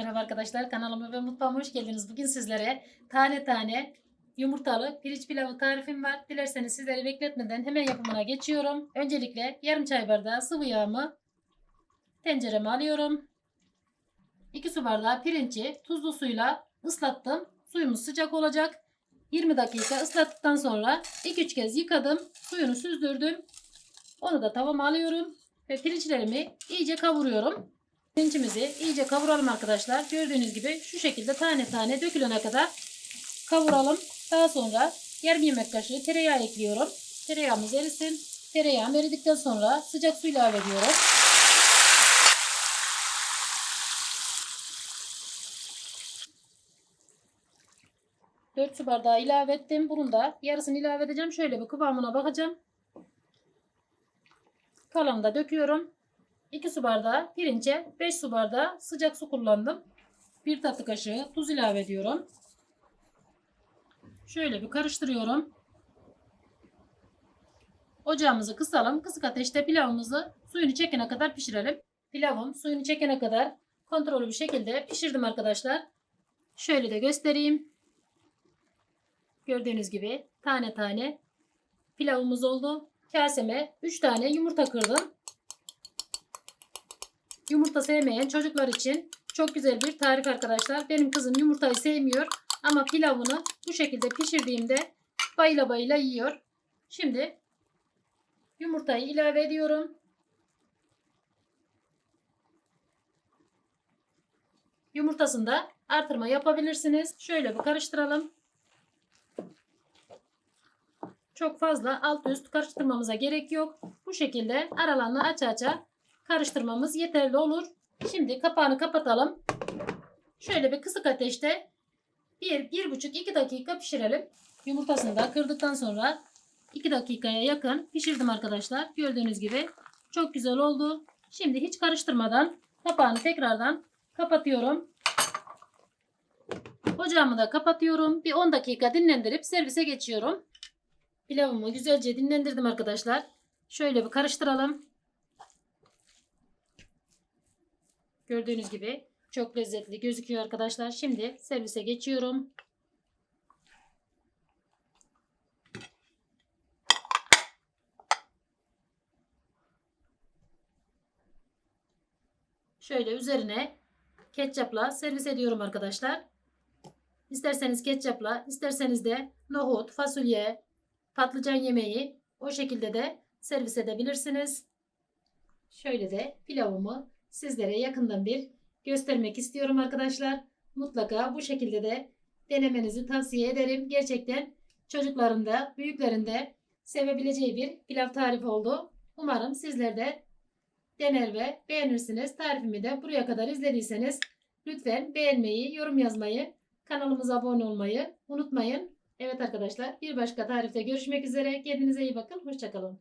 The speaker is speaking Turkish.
Merhaba arkadaşlar kanalıma ve mutfağıma hoş geldiniz. Bugün sizlere tane tane yumurtalı pirinç pilavı tarifim var. Dilerseniz sizleri bekletmeden hemen yapımına geçiyorum. Öncelikle yarım çay bardağı sıvı yağımı tencereme alıyorum. 2 su bardağı pirinci tuzlu suyla ıslattım. Suyumuz sıcak olacak. 20 dakika ıslattıktan sonra 2-3 kez yıkadım. Suyunu süzdürdüm. Onu da tavama alıyorum. Ve pirinçlerimi iyice kavuruyorum. Pirincimizi iyice kavuralım arkadaşlar. Gördüğünüz gibi şu şekilde tane tane dökülene kadar kavuralım. Daha sonra yarım yemek kaşığı tereyağı ekliyorum. Tereyağımız erisin. Tereyağı eridikten sonra sıcak su ilave ediyorum. Dört su bardağı ilave ettim. Bunun da yarısını ilave edeceğim. Şöyle bir kıvamına bakacağım. Kalanını da döküyorum. 2 su bardağı pirince 5 su bardağı sıcak su kullandım. 1 tatlı kaşığı tuz ilave ediyorum. Şöyle bir karıştırıyorum. Ocağımızı kısalım. Kısık ateşte pilavımızı suyunu çekene kadar pişirelim. Pilavım suyunu çekene kadar kontrollü bir şekilde pişirdim arkadaşlar. Şöyle de göstereyim. Gördüğünüz gibi tane tane pilavımız oldu. Kaseme 3 tane yumurta kırdım. Yumurta sevmeyen çocuklar için çok güzel bir tarif arkadaşlar. Benim kızım yumurtayı sevmiyor ama pilavını bu şekilde pişirdiğimde bayıla bayıla yiyor. Şimdi yumurtayı ilave ediyorum. Yumurtasında artırma yapabilirsiniz. Şöyle bir karıştıralım. Çok fazla alt üst karıştırmamıza gerek yok. Bu şekilde aralarını aça aça karıştırmamız yeterli olur. Şimdi kapağını kapatalım. Şöyle bir kısık ateşte 1 1,5 2 dakika pişirelim. Yumurtasını da kırdıktan sonra 2 dakikaya yakın pişirdim arkadaşlar. Gördüğünüz gibi çok güzel oldu. Şimdi hiç karıştırmadan kapağını tekrardan kapatıyorum. Ocağımı da kapatıyorum. Bir 10 dakika dinlendirip servise geçiyorum. Pilavımı güzelce dinlendirdim arkadaşlar. Şöyle bir karıştıralım. Gördüğünüz gibi çok lezzetli gözüküyor arkadaşlar. Şimdi servise geçiyorum. Şöyle üzerine ketçapla servis ediyorum arkadaşlar. İsterseniz ketçapla, isterseniz de nohut, fasulye, patlıcan yemeği o şekilde de servis edebilirsiniz. Şöyle de pilavımı sizlere yakından bir göstermek istiyorum arkadaşlar. Mutlaka bu şekilde de denemenizi tavsiye ederim. Gerçekten çocukların da büyüklerin de sevebileceği bir pilav tarifi oldu. Umarım sizler de dener ve beğenirsiniz. Tarifimi de buraya kadar izlediyseniz lütfen beğenmeyi, yorum yazmayı, kanalımıza abone olmayı unutmayın. Evet arkadaşlar bir başka tarifte görüşmek üzere. Kendinize iyi bakın. Hoşçakalın.